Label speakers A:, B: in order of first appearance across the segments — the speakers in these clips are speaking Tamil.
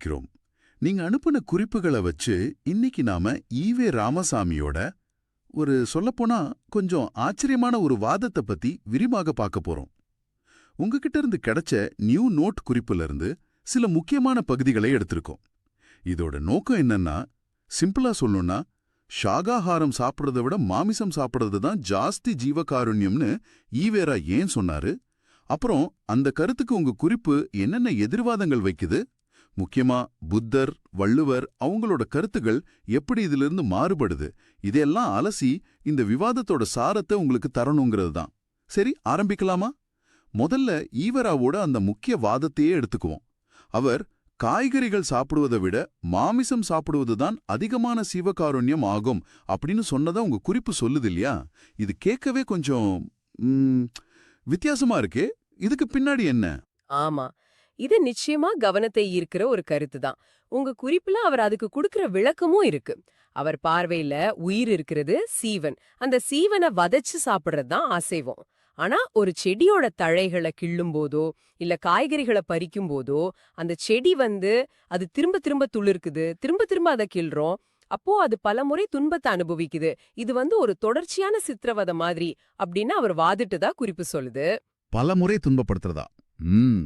A: இருக்கிறோம் நீங்க அனுப்பின குறிப்புகளை வச்சு இன்னைக்கு நாம ஈவே ராமசாமியோட ஒரு சொல்லப்போனா கொஞ்சம் ஆச்சரியமான ஒரு வாதத்தை பத்தி விரிவாக பார்க்க போறோம். உங்ககிட்ட இருந்து கிடைச்ச நியூ நோட் குறிப்புல இருந்து சில முக்கியமான பகுதிகளை எடுத்திருக்கோம். இதோட நோக்கம் என்னன்னா சிம்பிளா சொல்லணும்னா ஷாகாஹாரம் சாப்பிடுறதை விட மாமிசம் சாப்பிட்றது தான் ஜாஸ்தி ஜீவகாருண்யம்னு ஈவேரா ஏன் சொன்னாரு? அப்புறம் அந்த கருத்துக்கு உங்க குறிப்பு என்னென்ன எதிர்வாதங்கள் வைக்குது? முக்கியமா புத்தர் வள்ளுவர் அவங்களோட கருத்துகள் எப்படி இதிலிருந்து மாறுபடுது? இதையெல்லாம் அலசி இந்த விவாதத்தோட சாரத்தை உங்களுக்கு தரணுங்கிறது தான். சரி ஆரம்பிக்கலாமா? முதல்ல ஈவராவோட அந்த முக்கிய வாதத்தையே எடுத்துக்குவோம். அவர் காய்கறிகள் சாப்பிடுவதை விட மாமிசம் சாப்பிடுவது தான் அதிகமான சீவகாருண்யம் ஆகும் அப்படின்னு சொன்னதா உங்க குறிப்பு சொல்லுது இல்லையா? இது கேட்கவே கொஞ்சம் வித்தியாசமா இருக்கே. இதுக்கு பின்னாடி என்ன?
B: ஆமா. இது நிச்சயமா கவனத்தை ஈர்க்கிற ஒரு கருத்து தான். உங்க குறிப்புல அவர் அதுக்கு கொடுக்கிற விளக்கமும் இருக்கு. அவர் பார்வையில உயிர் இருக்கிறது சீவன். அந்த சீவனை வதச்சு சாப்பிடுறது தான் அசைவம். ஆனா ஒரு செடியோட தழைகளை கிள்ளும் போதோ இல்ல காய்கறிகளை பறிக்கும் போதோ அந்த செடி வந்து அது திரும்ப திரும்ப துளிர்க்குது. திரும்ப திரும்ப அதை கிள்றோம். அப்போ அது பலமுறை துன்பத்தை அனுபவிக்குது. இது வந்து ஒரு தொடர்ச்சியான சித்திரவதை மாதிரி அப்படின்னு அவர் வாதிட்டுதா குறிப்பு சொல்லுது.
A: பலமுறை துன்பப்படுத்துறதா? ம்.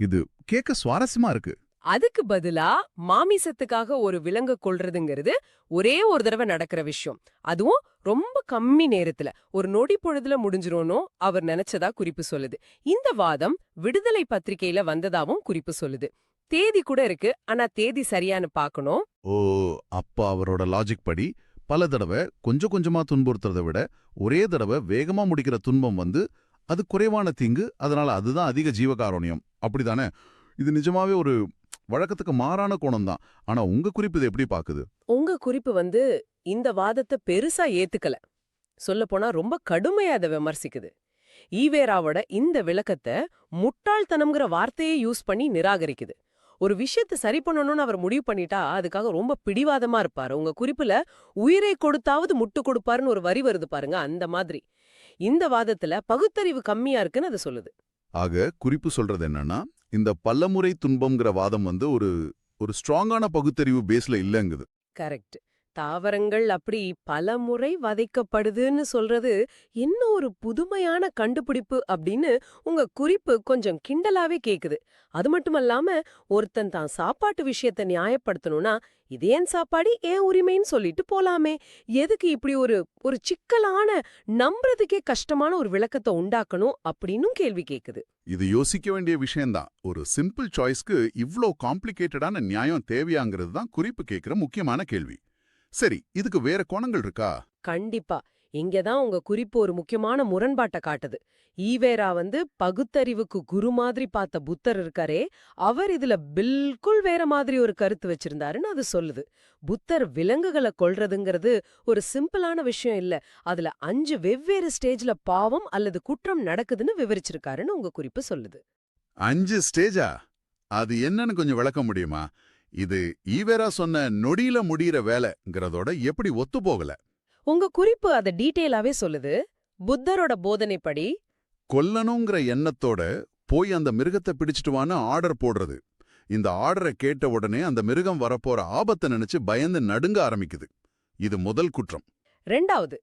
A: இது கேட்க சுவாரஸ்யமா இருக்கு.
B: அதுக்கு பதிலா மாமிசத்துக்காக ஒரு விலங்கு கொல்றதுங்கிறது ஒரே ஒரு தடவை நடக்கிற விஷயம். அதுவும் ரொம்ப கம்மி நேரத்துல. ஒரு நொடி பொழுதுல முடிஞ்சிரும்னு அவர் நினைச்சதா குறிப்பு சொல்லுது. இந்த வாதம் விடுதலை பத்திரிகையில வந்ததாவும் குறிப்பு சொல்லுது. தேதி கூட இருக்கு. ஆனா தேதி சரியான்னு பார்க்கணும்
A: ஓ அப்பா அவரோட லாஜிக் படி பல தடவை கொஞ்சம் கொஞ்சமா துன்புறுத்துறதை விட ஒரே தடவை வேகமா முடிக்கிற துன்பம் வந்து அது குறைவான தீங்கு அதனால அதுதான் அதிக ஜீவகாருண்யம். அப்படிதானே? இது நிஜமாவே ஒரு வழக்கத்துக்கு மாறான கோணம் தான் ஆனா உங்க குறிப்பு இதை எப்படி பாக்குது?
B: உங்க குறிப்பு வந்து இந்த வாதத்தை பெருசா ஏத்துக்கல. சொல்லப்போனா ரொம்ப கடுமையா அதை விமர்சிக்குது. ஈவேராவோட இந்த விளக்கத்தை முட்டாள்தனம்ங்கிற வார்த்தையை யூஸ் பண்ணி நிராகரிக்குது. ஒரு விஷயத்தை சரி பண்ணணும்னு அவர் முடிவு பண்ணிட்டா அதுக்காக ரொம்ப பிடிவாதமா இருப்பாரு. உங்க குறிப்புல உயிரை கொடுத்தாவது முட்டு கொடுப்பாருன்னு ஒரு வரி வருது பாருங்க அந்த மாதிரி. இந்த வாதத்துல பகுத்தறிவு கம்மியா இருக்குன்னு அது சொல்லுது.
A: ஆக குறிப்பு சொல்றது என்னன்னா இந்த பல்லமுறை துன்பம்ங்கிற வாதம் வந்து ஒரு ஒரு ஸ்ட்ராங்கான பகுத்தறிவு பேஸ்ல இல்லங்குது.
B: கரெக்ட் தாவரங்கள் அப்படி பல முறை வதைக்கப்படுதுன்னு சொல்றது என்ன ஒரு புதுமையான கண்டுபிடிப்பு அப்படின்னு உங்க குறிப்பு கொஞ்சம் கிண்டலாவே கேக்குது. அது மட்டுமல்லாம ஒருத்தன் தான் சாப்பாட்டு விஷயத்த நியாயப்படுத்தணும்னா இதேன் சாப்பாடு ஏன் உரிமைன்னு சொல்லிட்டு போலாமே. எதுக்கு இப்படி ஒரு ஒரு சிக்கலான நம்புறதுக்கே கஷ்டமான ஒரு விளக்கத்தை உண்டாக்கணும் அப்படின்னும் கேள்வி கேக்குது.
A: இது யோசிக்க வேண்டிய விஷயம்தான். ஒரு சிம்பிள் சாய்ஸ்க்கு இவ்ளோ காம்ப்ளிகேட்டடான நியாயம் தேவையாங்கிறது தான் குறிப்பு கேட்கிற முக்கியமான கேள்வி. சரி இதுக்கு வேற கோணங்கள் இருக்கா?
B: கண்டிப்பா. இங்கதான் உங்க குறிப்பு ஒரு முக்கியமான முரண்பாட்டை காட்டுது. ஈவேரா வந்து பகுத்தறிவுக்கு குரு மாதிரி பார்த்த புத்தர் இருக்காரே அவர் இதுல பில்குல் வேற மாதிரி ஒரு கருத்து வச்சிருந்தாருன்னு அது சொல்லுது. புத்தர் விலங்குகளை கொல்றதுங்கிறது ஒரு சிம்பிளான விஷயம் இல்ல. அதுல அஞ்சு வெவ்வேறு ஸ்டேஜ்ல பாவம் அல்லது குற்றம் நடக்குதுன்னு விவரிச்சிருக்காருன்னு உங்க குறிப்பு சொல்லுது.
A: அஞ்சு ஸ்டேஜா? அது என்னன்னு கொஞ்சம் விளக்க முடியுமா? இது ஈவேரா சொன்ன நொடியில முடியிற வேலைங்கிறதோட எப்படி ஒத்து போகல?
B: உங்க குறிப்பு அத டீட்டெயிலாவே சொல்லுது. புத்தரோட போதனைப்படி
A: கொல்லணுங்கிற எண்ணத்தோட போய் அந்த மிருகத்தை பிடிச்சிட்டு வான்னு ஆர்டர் போடுறது. இந்த ஆர்டரை கேட்ட உடனே அந்த மிருகம் வரப்போற ஆபத்தை நினைச்சு பயந்து நடுங்க ஆரம்பிக்குது. இது முதல் குற்றம்.
B: ரெண்டாவது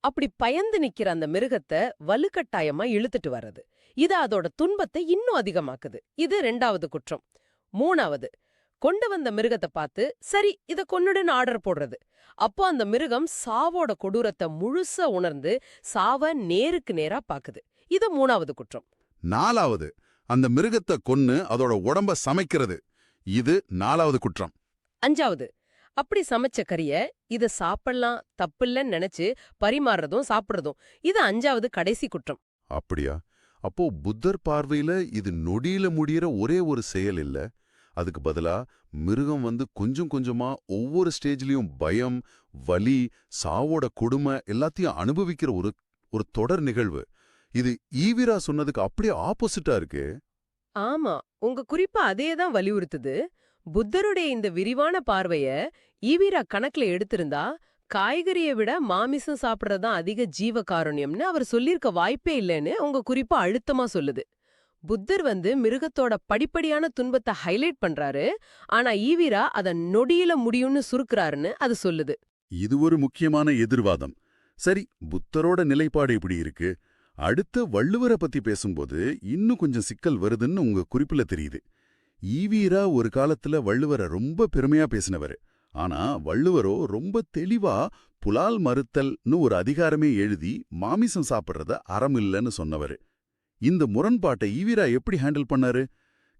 B: அப்படி பயந்து நிக்கிற அந்த மிருகத்தை வலுக்கட்டாயமா இழுத்துட்டு வர்றது. இது அதோட துன்பத்தை இன்னும் அதிகமாக்குது. இது ரெண்டாவது குற்றம். மூணாவது கொண்டு வந்த மிருகத்தை பார்த்து சரி இத கொன்னுடுன்னு ஆர்டர் போடுறது. அப்போ அந்த மிருகம் சாவோட கொடூரத்தை முழுசா உணர்ந்து சாவ நேருக்கு நேரா பாக்குது. இது மூணாவது குற்றம்.
A: நாலாவது அந்த மிருகத்தை கொன்னு அதோட உடம்ப சமைக்கிறது. இது நாலாவது குற்றம்.
B: அஞ்சாவது அப்படி சமைச்ச கறிய இத சாப்பிடலாம் தப்பில்லன்னு நினைச்சு பரிமாறுறதும் சாப்பிடுறதும் இது அஞ்சாவது கடைசி குற்றம்.
A: அப்படியா? அப்போ புத்தர் பார்வையில இது நொடியில முடியிற ஒரே ஒரு செயல் இல்ல. அதுக்கு பதிலா மிருகம் வந்து கொஞ்சம் கொஞ்சமா ஒவ்வொரு ஸ்டேஜ்லயும் பயம் வலி சாவோட கொடுமை எல்லாத்தையும் அனுபவிக்கிற ஒரு ஒரு தொடர் நிகழ்வு. இது ஈவிரா சொன்னதுக்கு அப்படியே ஆப்போசிட்டா இருக்கு.
B: ஆமா. உங்க குறிப்பு அதே தான் வலியுறுத்துது. புத்தருடைய இந்த விரிவான பார்வைய ஈவிரா கணக்குல எடுத்திருந்தா காய்கறியை விட மாமிசம் சாப்பிட்றதான் அதிக ஜீவ காரணியம்னு அவர் சொல்லியிருக்க வாய்ப்பே இல்லைன்னு உங்க குறிப்பு அழுத்தமா சொல்லுது. புத்தர் வந்து மிருகத்தோட படிப்படியான துன்பத்தை ஹைலைட் பண்றாரு. ஆனா ஈவீரா அத நொடியில முடியும்னு சுருக்குறாருன்னு அது சொல்லுது.
A: இது ஒரு முக்கியமான எதிர்வாதம். சரி புத்தரோட நிலைப்பாடு இப்படி இருக்கு. அடுத்த வள்ளுவரை பத்தி பேசும்போது இன்னும் கொஞ்சம் சிக்கல் வருதுன்னு உங்க குறிப்புல தெரியுது. ஈவீரா ஒரு காலத்துல வள்ளுவரை ரொம்ப பெருமையா பேசினவர். ஆனா வள்ளுவரோ ரொம்ப தெளிவா புலால் மறுத்தல்னு ஒரு அதிகாரமே எழுதி மாமிசம் சாப்பிட்றத அறமில்லைன்னு சொன்னவர். இந்த முரண்பாட்டை ஈவீரா எப்படி ஹேண்டில் பண்ணாரு?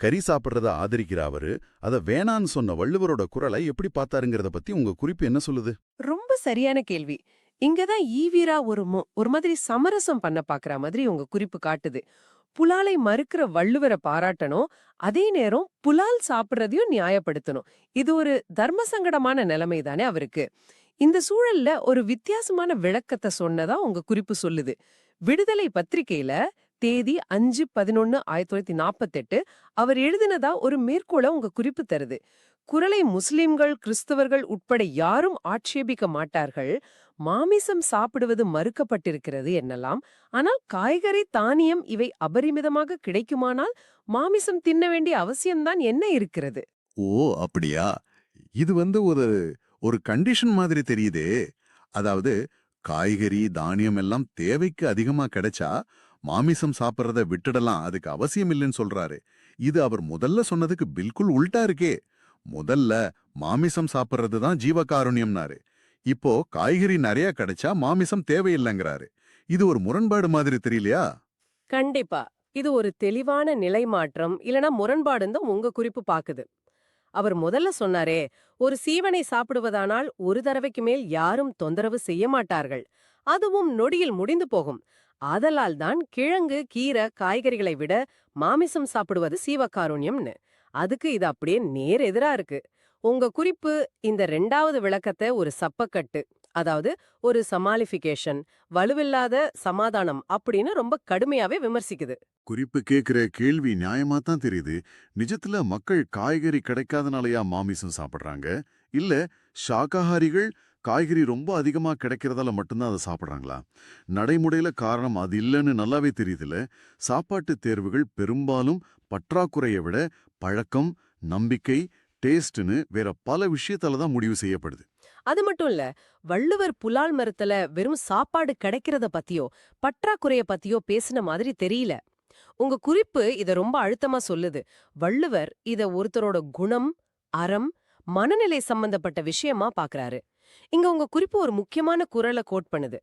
A: கறி சாப்பிடுறத ஆதரிக்கிற அவரு அத வேணான்னு சொன்ன வள்ளுவரோட குரலை எப்படி பார்த்தாருங்கிறத பத்தி உங்க குறிப்பு என்ன சொல்லுது?
B: ரொம்ப சரியான கேள்வி. இங்கதான் ஈவீரா ஒரு ஒரு மாதிரி சமரசம் பண்ண பாக்குற மாதிரி உங்க குறிப்பு காட்டுது. புலாலை மறுக்கிற வள்ளுவரை பாராட்டணும் அதே நேரம் புலால் சாப்பிடுறதையும் நியாயப்படுத்தணும். இது ஒரு தர்ம சங்கடமான நிலைமை தானே அவருக்கு. இந்த சூழல்ல ஒரு வித்தியாசமான விளக்கத்தை சொன்னதா உங்க குறிப்பு சொல்லுது. விடுதலை பத்திரிகையில தேதி அஞ்சு பதினொன்னு ஆயிரத்தி தொள்ளாயிரத்தி நாற்பத்தெட்டு அவர் எழுதினதா ஒரு மேற்கோள உங்க குறிப்பு தருது. குரலை முஸ்லிம்கள் கிறிஸ்தவர்கள் உட்பட யாரும் ஆட்சேபிக்க மாட்டார்கள். மாமிசம் சாப்பிடுவது மறுக்கப்பட்டிருக்கிறது என்னலாம். ஆனால் காய்கறி தானியம் இவை அபரிமிதமாக கிடைக்குமானால் மாமிசம் தின்ன வேண்டிய அவசியம்தான் என்ன இருக்கிறது?
C: ஓ அப்படியா? இது வந்து ஒரு ஒரு கண்டிஷன் மாதிரி தெரியுதே. அதாவது காய்கறி தானியம் எல்லாம் தேவைக்கு அதிகமா கிடைச்சா மாமிசம் சாப்பிட்றத விட்டுடலாம் அதுக்கு அவசியம் இல்லைன்னு சொல்றாரு. இது அவர் முதல்ல சொன்னதுக்கு பில்குல் உள்டா இருக்கே. முதல்ல மாமிசம் சாப்பிட்றது தான் ஜீவகாருண்யம்னாரு. இப்போ காய்கறி நிறைய கிடைச்சா மாமிசம் தேவையில்லைங்கிறாரு. இது ஒரு முரண்பாடு மாதிரி தெரியலையா?
B: கண்டிப்பா. இது ஒரு தெளிவான நிலை மாற்றம் இல்லனா முரண்பாடுன்னு உங்க குறிப்பு பாக்குது. அவர் முதல்ல சொன்னாரே ஒரு சீவனை சாப்பிடுவதானால் ஒரு தடவைக்கு மேல் யாரும் தொந்தரவு செய்ய மாட்டார்கள். அதுவும் நொடியில் முடிந்து போகும். அதலால்தான் கிழங்கு கீரை காய்கறிகளை விட மாமிசம் சாப்பிடுவது சீவகாருண்யம்னு அதுக்கு இது அப்படியே நேர் எதிரா இருக்கு. உங்க குறிப்பு இந்த ரெண்டாவது விளக்கத்தை ஒரு சப்பக்கட்டு அதாவது ஒரு சமாலிஃபிகேஷன் வலுவில்லாத சமாதானம் அப்படின்னு ரொம்ப கடுமையாவே விமர்சிக்குது.
A: குறிப்பு கேக்குற கேள்வி நியாயமா தான் தெரியுது. நிஜத்துல மக்கள் காய்கறி கிடைக்காதனாலயா மாமிசம் சாப்பிடுறாங்க? இல்ல சாகாஹாரிகள் காய்கறி ரொம்ப அதிகமா கிடைக்கிறதால மட்டும்தான் அதை சாப்பிட்றாங்களா? நடைமுறையில காரணம் அது இல்லைன்னு நல்லாவே தெரியுதுல சாப்பாட்டு தேர்வுகள் பெரும்பாலும் பற்றாக்குறையை விட பழக்கம் நம்பிக்கை டேஸ்ட்னு வேற பல விஷயத்தால தான் முடிவு செய்யப்படுது.
B: அது மட்டும் இல்ல வள்ளுவர் புலால் மரத்துல வெறும் சாப்பாடு கிடைக்கிறத பத்தியோ பற்றாக்குறைய பத்தியோ பேசின மாதிரி தெரியல. உங்க குறிப்பு இத ரொம்ப அழுத்தமா சொல்லுது. வள்ளுவர் இத ஒருத்தரோட குணம் அறம் மனநிலை சம்பந்தப்பட்ட விஷயமா பாக்குறாரு. இங்க உங்க குறிப்பு ஒரு முக்கியமான குரலை கோட் பண்ணுது.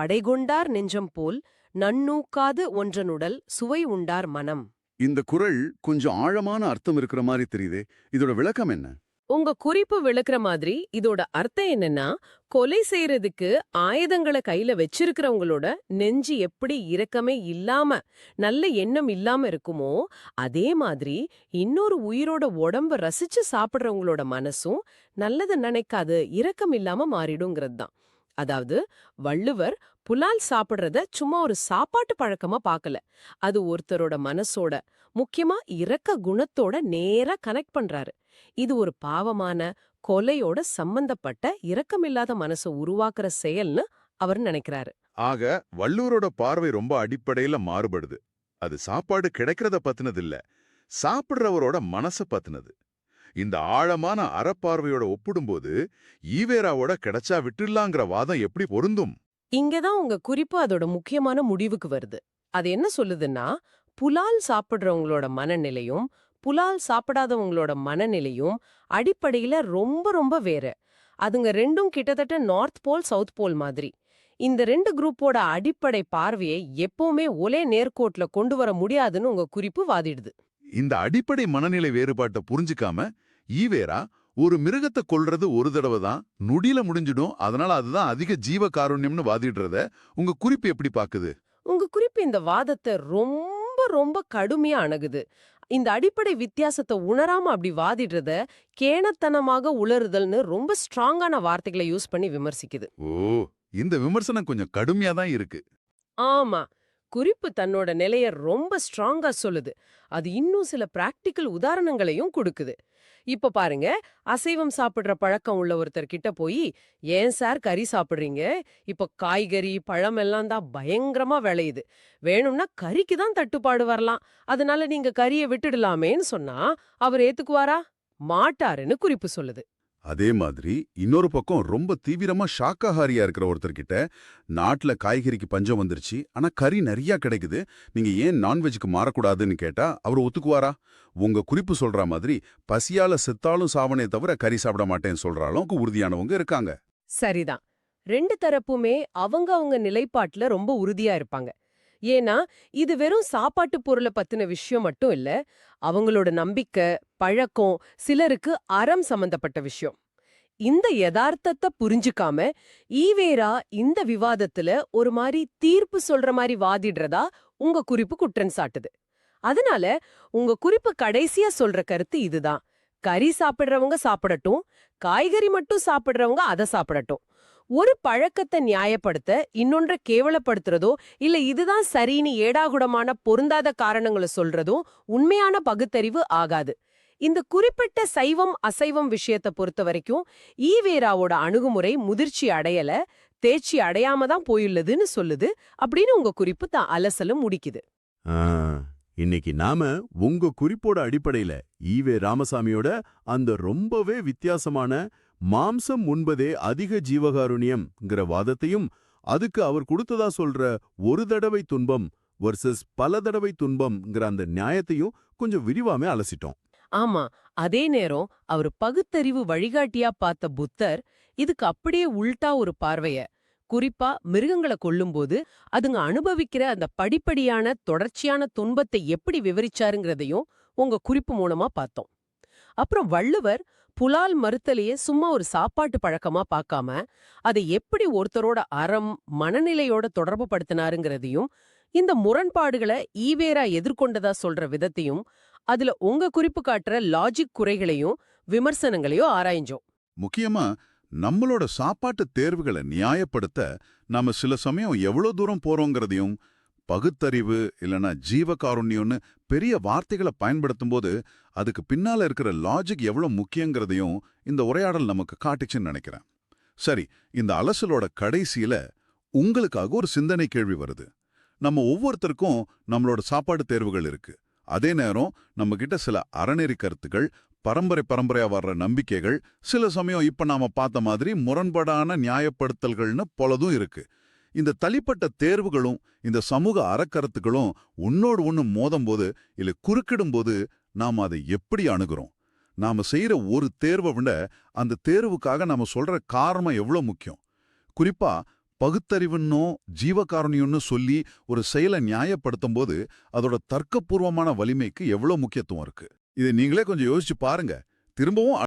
B: படைகொண்டார் நெஞ்சம் போல் நன்னூக்காது ஒன்றனுடல் சுவை உண்டார் மனம்.
A: இந்த குரல் கொஞ்சம் ஆழமான அர்த்தம் இருக்கிற மாதிரி தெரியுது. இதோட விளக்கம் என்ன?
B: உங்க குறிப்பு விளக்குற மாதிரி இதோட அர்த்தம் என்னன்னா கொலை செய்யறதுக்கு ஆயுதங்களை கையில வச்சிருக்கிறவங்களோட நெஞ்சு எப்படி இரக்கமே இல்லாம நல்ல எண்ணம் இல்லாம இருக்குமோ அதே மாதிரி இன்னொரு உயிரோட உடம்ப ரசிச்சு சாப்பிடுறவங்களோட மனசும் நல்லதை நினைக்காது இரக்கம் இல்லாம மாறிடுங்கிறது தான். அதாவது வள்ளுவர் புலால் சாப்பிடுறத சும்மா ஒரு சாப்பாட்டு பழக்கமா பார்க்கல அது ஒருத்தரோட மனசோட முக்கியமா இரக்க குணத்தோட நேரா கனெக்ட் பண்றாரு. இது ஒரு பாவமான கொலையோட சம்பந்தப்பட்ட இரக்கமில்லாத மனசை உருவாக்குற செயல்னு அவர் நினைக்கிறாரு.
D: ஆக வள்ளுவரோட பார்வை ரொம்ப அடிப்படையில மாறுபடுது. அது சாப்பாடு கிடைக்கிறத பத்தினது இல்ல சாப்பிடுறவரோட மனச பத்தினது. இந்த ஆழமான அறப்பார்வையோட ஒப்பிடும்போது ஈவேராவோட கிடைச்சா விட்டுடலாங்கிற வாதம் எப்படி பொருந்தும்?
B: இங்கதான் உங்க குறிப்பு அதோட முக்கியமான முடிவுக்கு வருது. அது என்ன சொல்லுதுன்னா புலால் சாப்பிடுறவங்களோட மனநிலையும் புலால் சாப்பிடாதவங்களோட மனநிலையும் அடிப்படையில ரொம்ப ரொம்ப வேற. அதுங்க ரெண்டும் கிட்டத்தட்ட நார்த் போல் சவுத் போல் மாதிரி. இந்த ரெண்டு குரூப்போட அடிப்படை பார்வையை எப்பவுமே ஒரே நேர்கோட்ல கொண்டு வர முடியாதுன்னு உங்க குறிப்பு வாதிடுது.
D: இந்த அடிப்படை மனநிலை வேறுபாட்டை புரிஞ்சுக்காம ஈவேரா ஒரு மிருகத்தை கொல்றது ஒரு தடவை தான் நொடியில முடிஞ்சிடும் அதனால அதுதான் அதிக ஜீவ காருண்யம்னு வாதிடுறத உங்க குறிப்பு எப்படி பாக்குது
B: உங்க குறிப்பு இந்த வாதத்தை ரொம்ப ரொம்ப கடுமையா அணுகுது. இந்த அடிப்படை வித்தியாசத்தை உணராம அப்படி வாதிடுறத கேணத்தனமாக உளறுதல்னு ரொம்ப ஸ்ட்ராங்கான வார்த்தைகளை யூஸ் பண்ணி விமர்சிக்குது.
D: ஓ இந்த விமர்சனம் கொஞ்சம் கடுமையா தான் இருக்கு.
B: ஆமா குறிப்பு தன்னோட நிலைய ரொம்ப ஸ்ட்ராங்கா சொல்லுது. அது இன்னும் சில பிராக்டிக்கல் உதாரணங்களையும் கொடுக்குது. இப்ப பாருங்க அசைவம் சாப்பிடுற பழக்கம் உள்ள ஒருத்தர் கிட்ட போய் ஏன் சார் கறி சாப்பிடுறீங்க? இப்ப காய்கறி பழம் எல்லாம் தான் பயங்கரமா விளையுது. வேணும்னா கறிக்கு தான் தட்டுப்பாடு வரலாம். அதனால நீங்க கறியை விட்டுடலாமேன்னு சொன்னா அவர் ஏத்துக்குவாரா? மாட்டாருன்னு குறிப்பு சொல்லுது.
A: அதே மாதிரி இன்னொரு பக்கம் ரொம்ப தீவிரமா ஷாக்காஹாரியா இருக்கிற ஒருத்தர்கிட்ட நாட்டுல காய்கறிக்கு பஞ்சம் வந்துருச்சு ஆனா கறி நிறையா கிடைக்குது. நீங்க ஏன் நான்வெஜ்க்கு மாறக்கூடாதுன்னு கேட்டா அவர் ஒத்துக்குவாரா? உங்க குறிப்பு சொல்ற மாதிரி பசியால செத்தாலும் சாவனே தவிர கறி சாப்பிட மாட்டேன்னு சொல்ற அளவுக்கு உறுதியானவங்க இருக்காங்க.
B: சரிதான். ரெண்டு தரப்புமே அவங்க அவங்க நிலைப்பாட்டுல ரொம்ப உறுதியா இருப்பாங்க. ஏன்னா இது வெறும் சாப்பாட்டு பொருளை பத்தின விஷயம் மட்டும் இல்ல அவங்களோட நம்பிக்கை பழக்கம் சிலருக்கு அறம் சம்பந்தப்பட்ட விஷயம். இந்த யதார்த்தத்தை புரிஞ்சுக்காம ஈவேரா இந்த விவாதத்துல ஒரு மாதிரி தீர்ப்பு சொல்ற மாதிரி வாதிடுறதா உங்க குறிப்பு குற்றம் சாட்டுது. அதனால உங்க குறிப்பு கடைசியா சொல்ற கருத்து இதுதான். கறி சாப்பிடுறவங்க சாப்பிடட்டும் காய்கறி மட்டும் சாப்பிடுறவங்க அதை சாப்பிடட்டும். ஒரு பழக்கத்தை நியாயப்படுத்த இன்னொன்ற கேவலப்படுத்துறதோ இல்ல இதுதான் சரின்னு ஏடாகுடமான பொருந்தாத காரணங்களை சொல்றதும் உண்மையான பகுத்தறிவு ஆகாது. இந்த குறிப்பிட்ட சைவம் அசைவம் விஷயத்தை பொறுத்த வரைக்கும் ஈவேராவோட அணுகுமுறை முதிர்ச்சி அடையல தேர்ச்சி அடையாம தான் போயுள்ளதுன்னு சொல்லுது அப்படின்னு உங்க குறிப்பு தான் அலசலும் முடிக்குது.
E: ஆ, இன்னைக்கு நாம உங்க குறிப்போட அடிப்படையில ஈவே ராமசாமியோட அந்த ரொம்பவே வித்தியாசமான மாம்சம் உண்பதே அதிக ஜீவகாருண்யம்ங்கிற வாதத்தையும் அதுக்கு அவர் கொடுத்ததா சொல்ற ஒரு தடவை துன்பம் வர்சஸ் பல தடவை துன்பம்ங்கிற அந்த நியாயத்தையும் கொஞ்சம் விரிவாமே அலசிட்டோம்.
B: ஆமா அதே நேரம் அவர் பகுத்தறிவு வழிகாட்டியா பார்த்த புத்தர் இதுக்கு அப்படியே உள்டா ஒரு பார்வைய குறிப்பா மிருகங்களை கொல்லும்போது அதுங்க அனுபவிக்கிற அந்த படிப்படியான தொடர்ச்சியான துன்பத்தை எப்படி விவரிச்சாருங்கிறதையும் உங்க குறிப்பு மூலமா பார்த்தோம். அப்புறம் வள்ளுவர் புலால் மறுத்தலையே சும்மா ஒரு சாப்பாட்டு பழக்கமா பார்க்காம அதை எப்படி ஒருத்தரோட அறம் மனநிலையோட தொடர்பு படுத்தினாருங்கிறதையும் இந்த முரண்பாடுகளை ஈவேரா எதிர்கொண்டதா சொல்ற விதத்தையும் அதுல உங்க குறிப்பு காட்டுற லாஜிக் குறைகளையும் விமர்சனங்களையும் ஆராய்ஞ்சோம்.
A: முக்கியமா நம்மளோட சாப்பாட்டு தேர்வுகளை நியாயப்படுத்த நாம சில சமயம் எவ்வளவு தூரம் போறோங்கிறதையும் பகுத்தறிவு இல்லனா ஜீவகாருண்யம்னு பெரிய வார்த்தைகளை பயன்படுத்தும் போது அதுக்கு பின்னால இருக்கிற லாஜிக் எவ்வளவு முக்கியங்கிறதையும் இந்த உரையாடல் நமக்கு காட்டுச்சுன்னு நினைக்கிறேன். சரி இந்த அலசலோட கடைசியில் உங்களுக்காக ஒரு சிந்தனை கேள்வி வருது. நம்ம ஒவ்வொருத்தருக்கும் நம்மளோட சாப்பாடு தேர்வுகள் இருக்கு. அதே நேரம் நம்மகிட்ட சில அறநெறி கருத்துக்கள் பரம்பரை பரம்பரையாக வர்ற நம்பிக்கைகள் சில சமயம் இப்ப நாம பார்த்த மாதிரி முரண்பாடான நியாயப்படுத்தல்கள்னு பலதும் இருக்கு. இந்த தனிப்பட்ட தேர்வுகளும் இந்த சமூக அறக்கருத்துக்களும் உன்னோடு ஒண்ணு மோதும்போது இல்லை குறுக்கிடும்போது நாம் அதை எப்படி அணுகிறோம்? நாம செய்யற ஒரு தேர்வை விட அந்த தேர்வுக்காக நாம சொல்ற காரணம் எவ்வளோ முக்கியம்? குறிப்பா பகுத்தறிவுன்னோ ஜீவகாரணியன்னு சொல்லி ஒரு செயலை நியாயப்படுத்தும் போது அதோட தர்க்கபூர்வமான வலிமைக்கு எவ்வளோ முக்கியத்துவம் இருக்கு? இதை நீங்களே கொஞ்சம் யோசிச்சு பாருங்க. திரும்பவும்